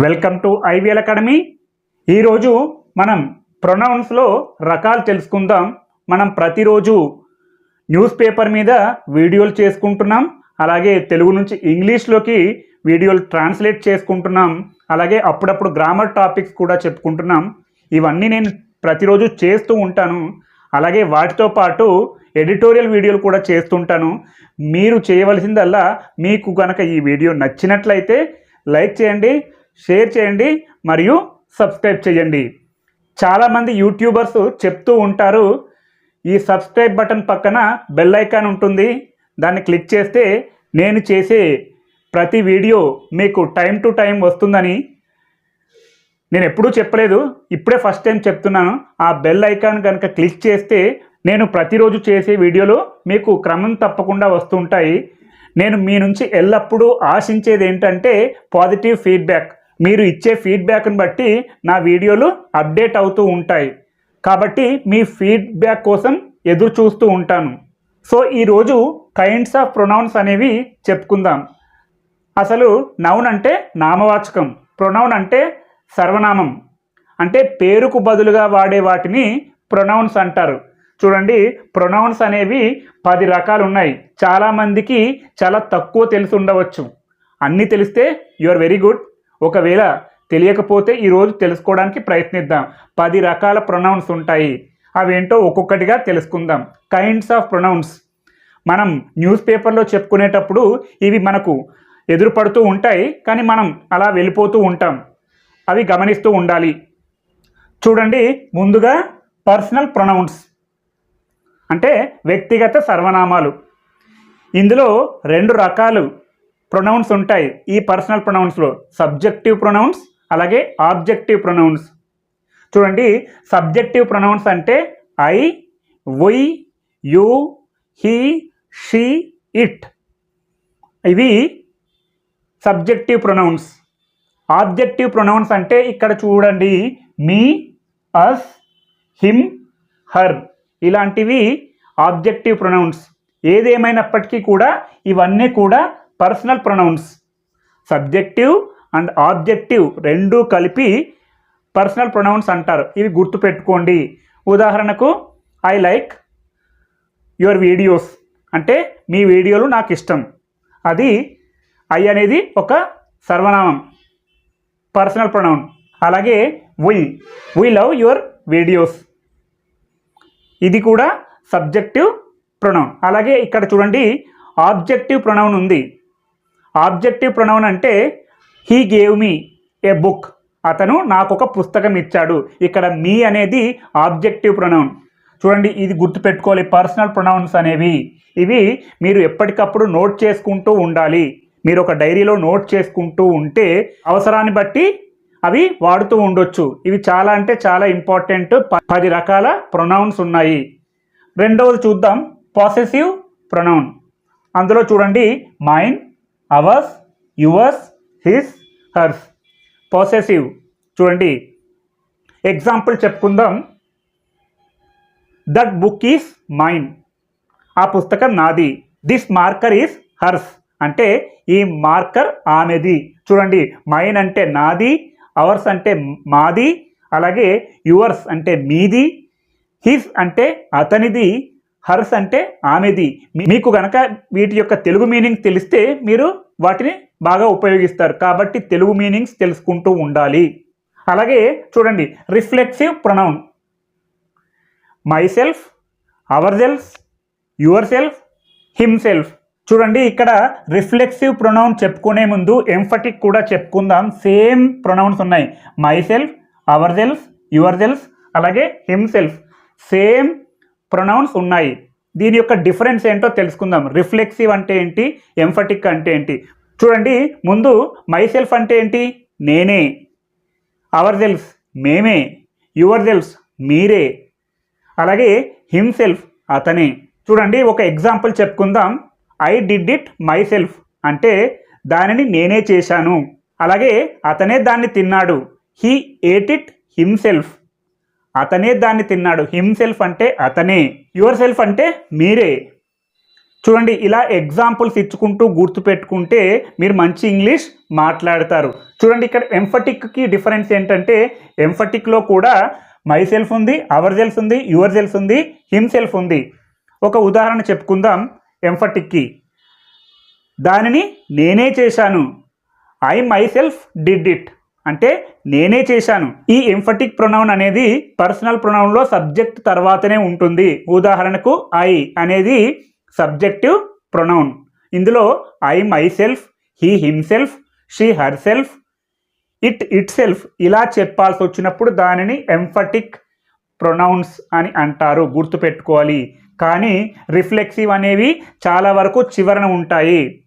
Welcome to IVL academy. ఈరోజు మనం ప్రొనౌన్స్లో రకాలు తెలుసుకుందాం. మనం ప్రతిరోజు న్యూస్ పేపర్ మీద వీడియోలు చేసుకుంటున్నాం. అలాగే తెలుగు నుంచి ఇంగ్లీష్లోకి వీడియోలు ట్రాన్స్లేట్ చేసుకుంటున్నాం. అలాగే అప్పుడప్పుడు గ్రామర్ టాపిక్స్ కూడా చెప్పుకుంటున్నాం. ఇవన్నీ నేను ప్రతిరోజు చేస్తూ ఉంటాను. అలాగే వాటితో పాటు ఎడిటోరియల్ వీడియోలు కూడా చేస్తుంటాను. మీరు చేయవలసిందల్లా మీకు కనుక ఈ వీడియో నచ్చినట్లయితే లైక్ చేయండి. షేర్ చేయండి మరియు సబ్స్క్రైబ్ చేయండి. చాలామంది యూట్యూబర్స్ చెప్తూ ఉంటారు ఈ సబ్స్క్రైబ్ బటన్ పక్కన బెల్ ఐకాన్ ఉంటుంది దాన్ని క్లిక్ చేస్తే నేను చేసే ప్రతి వీడియో మీకు టైం టు టైం వస్తుందని. నేను ఎప్పుడూ చెప్పలేదు ఇప్పుడే ఫస్ట్ టైం చెప్తున్నాను ఆ బెల్ ఐకాన్ కనుక క్లిక్ చేస్తే నేను ప్రతిరోజు చేసే వీడియోలు మీకు క్రమం తప్పకుండా వస్తుంటాయి. నేను మీ నుంచి ఎల్లప్పుడూ ఆశించేది ఏంటంటే పాజిటివ్ ఫీడ్బ్యాక్. మీరు ఇచ్చే ఫీడ్బ్యాక్ని బట్టి నా వీడియోలు అప్డేట్ అవుతూ ఉంటాయి. కాబట్టి మీ ఫీడ్బ్యాక్ కోసం ఎదురు చూస్తూ ఉంటాను. సో ఈరోజు కైండ్స్ ఆఫ్ ప్రొనౌన్స్ అనేవి చెప్పుకుందాం. అసలు నౌన్ అంటే నామవాచకం. ప్రొనౌన్ అంటే సర్వనామం. అంటే పేరుకు బదులుగా వాడే వాటిని ప్రొనౌన్స్ అంటారు. చూడండి ప్రొనౌన్స్ అనేవి పది రకాలు ఉన్నాయి. చాలామందికి చాలా తక్కువ తెలిసి ఉండవచ్చు. అన్నీ తెలిస్తే యు ఆర్ వెరీ గుడ్ ఒకవేళ తెలియకపోతే ఈరోజు తెలుసుకోవడానికి ప్రయత్నిద్దాం. పది రకాల ప్రొనౌన్స్ ఉంటాయి. అవేంటో ఒక్కొక్కటిగా తెలుసుకుందాం. కైండ్స్ ఆఫ్ ప్రొనౌన్స్ మనం న్యూస్ పేపర్లో చెప్పుకునేటప్పుడు ఇవి మనకు ఎదురుపడుతూ ఉంటాయి కానీ మనం అలా వెళ్ళిపోతూ ఉంటాం. అవి గమనిస్తూ ఉండాలి. చూడండి ముందుగా పర్సనల్ ప్రొనౌన్స్ అంటే వ్యక్తిగత సర్వనామాలు. ఇందులో రెండు రకాలు ప్రొనౌన్స్ ఉంటాయి. ఈ పర్సనల్ ప్రొనౌన్స్లో సబ్జెక్టివ్ ప్రొనౌన్స్ అలాగే ఆబ్జెక్టివ్ ప్రొనౌన్స్. చూడండి సబ్జెక్టివ్ ప్రొనౌన్స్ అంటే I we you he she it. ఇవి సబ్జెక్టివ్ ప్రొనౌన్స్. ఆబ్జెక్టివ్ ప్రొనౌన్స్ అంటే ఇక్కడ చూడండి మీ అస్ హిమ్ హర్. ఇలాంటివి ఆబ్జెక్టివ్ ప్రొనౌన్స్. ఏదేమైనప్పటికీ కూడా ఇవన్నీ కూడా personal pronouns subjective and objective రెండూ కలిపి పర్సనల్ ప్రొనౌన్స్ అంటారు. ఇవి గుర్తుపెట్టుకోండి. ఉదాహరణకు ఐ లైక్ యువర్ వీడియోస్. అంటే మీ వీడియోలు నాకు ఇష్టం. అది ఐ అనేది ఒక సర్వనామం పర్సనల్ ప్రొనౌన్. అలాగే we we love your videos. ఇది కూడా సబ్జెక్టివ్ ప్రొనౌన్. అలాగే ఇక్కడ చూడండి ఆబ్జెక్టివ్ ప్రొనౌన్ ఉంది. ఆబ్జెక్టివ్ ప్రొనౌన్ అంటే he gave me a book. అతను నాకు ఒక పుస్తకం ఇచ్చాడు. ఇక్కడ మీ అనేది ఆబ్జెక్టివ్ ప్రొనౌన్. చూడండి ఇది గుర్తుపెట్టుకోవాలి. పర్సనల్ ప్రొనౌన్స్ అనేవి. ఇవి మీరు ఎప్పటికప్పుడు నోట్ చేసుకుంటూ ఉండాలి. మీరు ఒక డైరీలో నోట్ చేసుకుంటూ ఉంటే అవసరాన్ని బట్టి అవి వాడుతూ ఉండొచ్చు. ఇవి చాలా అంటే చాలా ఇంపార్టెంట్. ప- పది రకాల ప్రొనౌన్స్ ఉన్నాయి. రెండవది చూద్దాం. Possessive pronoun. అందులో చూడండి mine ours yours his hers. Possessive చూడండి. ఎగ్జాంపుల్ చెప్పుకుందాం. దట్ బుక్ ఈస్ మైన్ ఆ పుస్తకం నాది. దిస్ మార్కర్ ఈస్ హర్స్ అంటే ఈ మార్కర్ ఆమెది. చూడండి. మైన్ అంటే నాది అవర్స్ అంటే మాది అలాగే యువర్స్ అంటే మీది హిస్ అంటే అతనిది హర్స్ అంటే ఆమెది. మీ- మీకు గనక వీటి యొక్క తెలుగు మీనింగ్ తెలిస్తే మీరు వాటిని బాగా ఉపయోగిస్తారు. కాబట్టి తెలుగు మీనింగ్స్ తెలుసుకుంటూ ఉండాలి. అలాగే చూడండి reflexive pronoun. Myself ourself yourself himself చూడండి ఇక్కడ రిఫ్లెక్సివ్ ప్రొనౌన్ చెప్పుకునే ముందు ఎంఫటిక్ కూడా చెప్పుకుందాం. సేమ్ ప్రొనౌన్స్ ఉన్నాయి. Myself ourself yourself అలాగే హిమ్ సెల్ఫ్ సేమ్ ప్రొనౌన్స్ ఉన్నాయి. దీని యొక్క డిఫరెన్స్ ఏంటో తెలుసుకుందాం. రిఫ్లెక్సివ్ అంటే ఏంటి? ఎంఫటిక్ అంటే ఏంటి? చూడండి ముందు మై సెల్ఫ్ అంటే ఏంటి? నేనే. అవర్ సెల్ఫ్ మేమే. యువర్ సెల్ఫ్ మీరే. అలాగే హిమ్సెల్ఫ్ అతనే. చూడండి ఒక ఎగ్జాంపుల్ చెప్పుకుందాం. I did it myself అంటే దానిని నేనే చేశాను. అలాగే అతనే దాన్ని తిన్నాడు. హీ ఏట్ ఇట్ హిమ్సెల్ఫ్ అతనే దాన్ని తిన్నాడు. హిమ్సెల్ఫ్ అంటే అతనే. యువర్ సెల్ఫ్ అంటే మీరే. చూడండి ఇలా ఎగ్జాంపుల్స్ ఇచ్చుకుంటూ గుర్తుపెట్టుకుంటే మీరు మంచి ఇంగ్లీష్ మాట్లాడతారు. చూడండి ఇక్కడ ఎంఫటిక్కి డిఫరెన్స్ ఏంటంటే ఎంఫటిక్లో కూడా మై సెల్ఫ్ ఉంది అవర్ సెల్ఫ్ ఉంది యువర్ సెల్ఫ్ ఉంది హిమ్ సెల్ఫ్ ఉంది. ఒక ఉదాహరణ చెప్పుకుందాం ఎంఫటిక్కి దానిని నేనే చేశాను. I myself did it అంటే నేనే చేశాను. ఈ ఎంఫటిక్ ప్రొనౌన్ అనేది పర్సనల్ ప్రొనౌన్లో సబ్జెక్ట్ తర్వాతనే ఉంటుంది. ఉదాహరణకు ఐ అనేది సబ్జెక్టివ్ ప్రొనౌన్ ఇందులో I myself he himself she herself it itself ఇలా చెప్పాల్సి వచ్చినప్పుడు దానిని ఎంఫటిక్ ప్రొనౌన్స్ అని అంటారు గుర్తుపెట్టుకోవాలి. కానీ రిఫ్లెక్సివ్ అనేవి చాలా వరకు చివరన ఉంటాయి.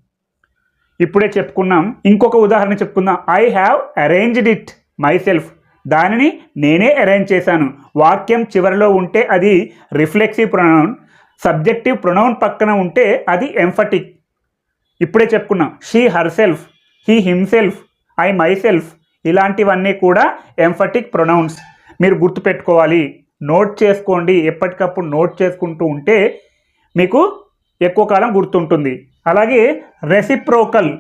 ఇప్పుడే చెప్పుకున్నాం. ఇంకొక ఉదాహరణ చెప్పుకుందాం. I have arranged it myself దానిని నేనే అరేంజ్ చేశాను. వాక్యం చివరిలో ఉంటే అది రిఫ్లెక్సివ్ ప్రొనౌన్ సబ్జెక్టివ్ ప్రొనౌన్ పక్కన ఉంటే అది ఎంఫటిక్ ఇప్పుడే చెప్పుకున్నాం. She herself he himself I myself ఇలాంటివన్నీ కూడా ఎంఫటిక్ ప్రొనౌన్స్ మీరు గుర్తుపెట్టుకోవాలి. నోట్ చేసుకోండి. ఎప్పటికప్పుడు నోట్ చేసుకుంటూ ఉంటే మీకు ఎక్కువ కాలం గుర్తుంటుంది. అలాగే reciprocal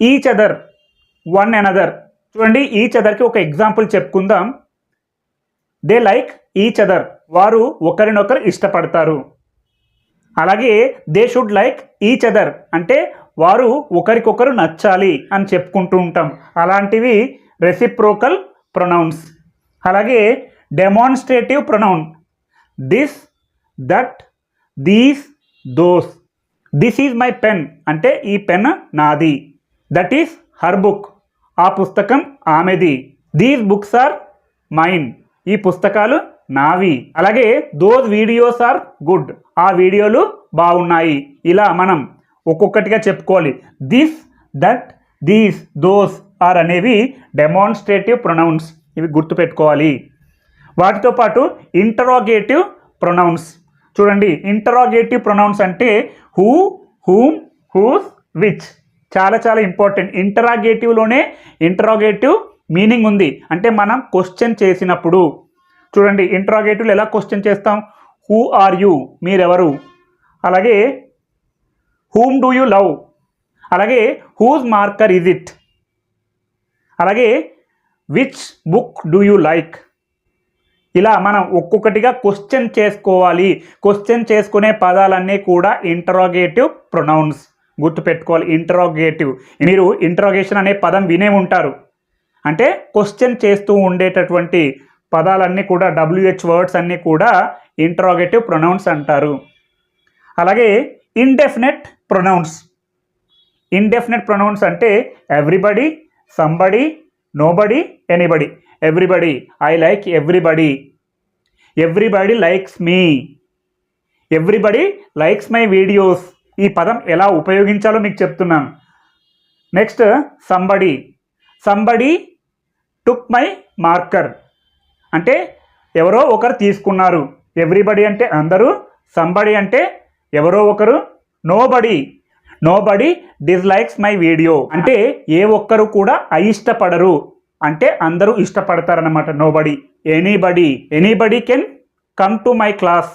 each other one another చూడండి ఈచ్ అదర్కి ఒక ఎగ్జాంపుల్ చెప్పుకుందాం. దే లైక్ ఈచ్ అదర్ వారు ఒకరినొకరు ఇష్టపడతారు. అలాగే they should like each other అంటే వారు ఒకరికొకరు నచ్చాలి అని చెప్పుకుంటూ ఉంటాం. అలాంటివి రెసిప్రోకల్ ప్రొనౌన్స్ అలాగే demonstrative pronoun this that these those this is my pen అంటే ఈ పెన్ నాది. దట్ ఈస్ హర్ బుక్ ఆ పుస్తకం ఆమెది. దీస్ బుక్స్ ఆర్ మైన్ ఈ పుస్తకాలు నావి. అలాగే దోస్ వీడియోస్ ఆర్ గుడ్ ఆ వీడియోలు బాగున్నాయి. ఇలా మనం ఒక్కొక్కటిగా చెప్పుకోవాలి. This that these those are అనేవి డెమాన్స్ట్రేటివ్ ప్రొనౌన్స్ ఇవి గుర్తుపెట్టుకోవాలి. వాటితో పాటు ఇంటరోగేటివ్ ప్రొనౌన్స్ చూడండి ఇంటరాగేటివ్ ప్రొనౌన్స్ అంటే హూ హూమ్ హూస్ విచ్ చాలా చాలా ఇంపార్టెంట్ ఇంటరాగేటివ్లోనే ఇంటరాగేటివ్ మీనింగ్ ఉంది. అంటే మనం క్వశ్చన్ చేసినప్పుడు. చూడండి ఇంటరాగేటివ్లు ఎలా క్వశ్చన్ చేస్తాం? హూ ఆర్ యూ మీరెవరు? అలాగే హూమ్ డూ యూ లవ్ అలాగే హూజ్ మార్కర్ ఇజ్ ఇట్ అలాగే which book do you like ఇలా మనం ఒక్కొక్కటిగా క్వశ్చన్ చేసుకోవాలి. క్వశ్చన్ చేసుకునే పదాలన్నీ కూడా ఇంటరాగేటివ్ ప్రొనౌన్స్ గుర్తుపెట్టుకోవాలి ఇంటరాగేటివ్ మీరు ఇంటరాగేషన్ అనే పదం వినే ఉంటారు. అంటే క్వశ్చన్ చేస్తూ ఉండేటటువంటి పదాలన్నీ కూడా డబ్ల్యూహెచ్ వర్డ్స్ అన్నీ కూడా ఇంటరాగేటివ్ ప్రొనౌన్స్ అంటారు. అలాగే ఇండెఫినెట్ ప్రొనౌన్స్ ఇండెఫినెట్ ప్రొనౌన్స్ అంటే everybody somebody nobody anybody everybody I like everybody everybody likes me everybody likes my videos ఈ పదం ఎలా ఉపయోగించాలో మీకు చెప్తున్నాను. Next somebody somebody took my marker అంటే ఎవరో ఒకరు తీసుకున్నారు. ఎవ్రీబడి అంటే అందరూ సంబడి అంటే ఎవరో ఒకరు nobody nobody dislikes my video అంటే ఏ ఒక్కరు కూడా అయిష్టపడరు. అంటే అందరూ ఇష్టపడతారనమాట nobody anybody anybody can come to my class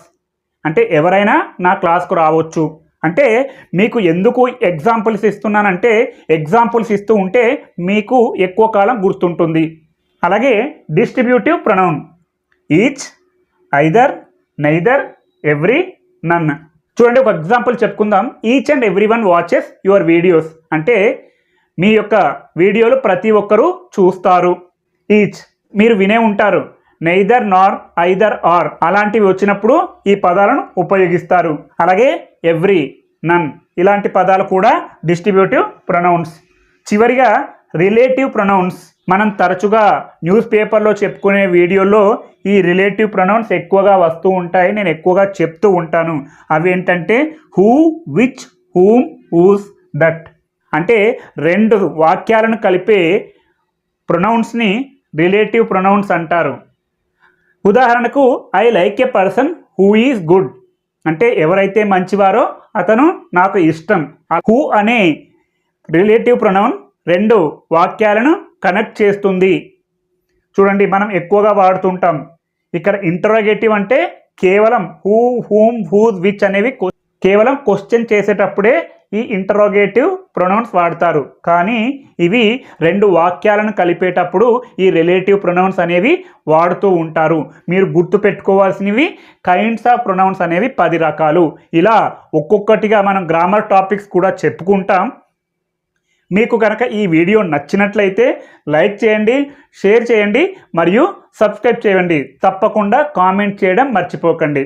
అంటే ఎవరైనా నా క్లాస్కు రావచ్చు. అంటే మీకు ఎందుకు ఎగ్జాంపుల్స్ ఇస్తున్నానంటే ఎగ్జాంపుల్స్ ఇస్తూ ఉంటే మీకు ఎక్కువ కాలం గుర్తుంటుంది. అలాగే distributive pronoun each either neither every none చూడండి ఒక ఎగ్జాంపుల్ చెప్పుకుందాం. Each and every one watches your videos అంటే మీ యొక్క వీడియోలు ప్రతి ఒక్కరూ చూస్తారు. ఈచ్ మీరు వినే ఉంటారు. నైదర్ నార్ ఐదర్ ఆర్ అలాంటివి వచ్చినప్పుడు ఈ పదాలను ఉపయోగిస్తారు. అలాగే ఎవ్రీ నన్ ఇలాంటి పదాలు కూడా డిస్ట్రిబ్యూటివ్ ప్రొనౌన్స్ చివరిగా రిలేటివ్ ప్రొనౌన్స్ మనం తరచుగా న్యూస్ పేపర్లో చెప్పుకునే వీడియోలో ఈ రిలేటివ్ ప్రొనౌన్స్ ఎక్కువగా వస్తూ ఉంటాయి. నేను ఎక్కువగా చెప్తూ ఉంటాను. అవి ఏంటంటే who which whom whose that అంటే రెండు వాక్యాలను కలిపే ప్రొనౌన్స్ని రిలేటివ్ ప్రొనౌన్స్ అంటారు. ఉదాహరణకు I like a person who is good. అంటే ఎవరైతే మంచివారో అతను నాకు ఇష్టం. హూ అనే రిలేటివ్ ప్రొనౌన్ రెండు వాక్యాలను కనెక్ట్ చేస్తుంది. చూడండి మనం ఎక్కువగా వాడుతుంటాం. ఇక్కడ ఇంటరోగేటివ్ అంటే కేవలం హూ హూమ్ హూజ్ విచ్ అనేవి కేవలం క్వశ్చన్ చేసేటప్పుడే ఈ ఇంటరోగేటివ్ ప్రొనౌన్స్ వాడతారు. కానీ ఇవి రెండు వాక్యాలను కలిపేటప్పుడు ఈ రిలేటివ్ ప్రొనౌన్స్ అనేవి వాడుతూ ఉంటారు. మీరు గుర్తు పెట్టుకోవాల్సినవి కైండ్స్ ఆఫ్ ప్రొనౌన్స్ అనేవి పది రకాలు. ఇలా ఒక్కొక్కటిగా మనం గ్రామర్ టాపిక్స్ కూడా చెప్పుకుంటాం. మీకు కనుక ఈ వీడియో నచ్చినట్లయితే లైక్ చేయండి షేర్ చేయండి మరియు సబ్స్క్రైబ్ చేయండి. తప్పకుండా కామెంట్ చేయడం మర్చిపోకండి.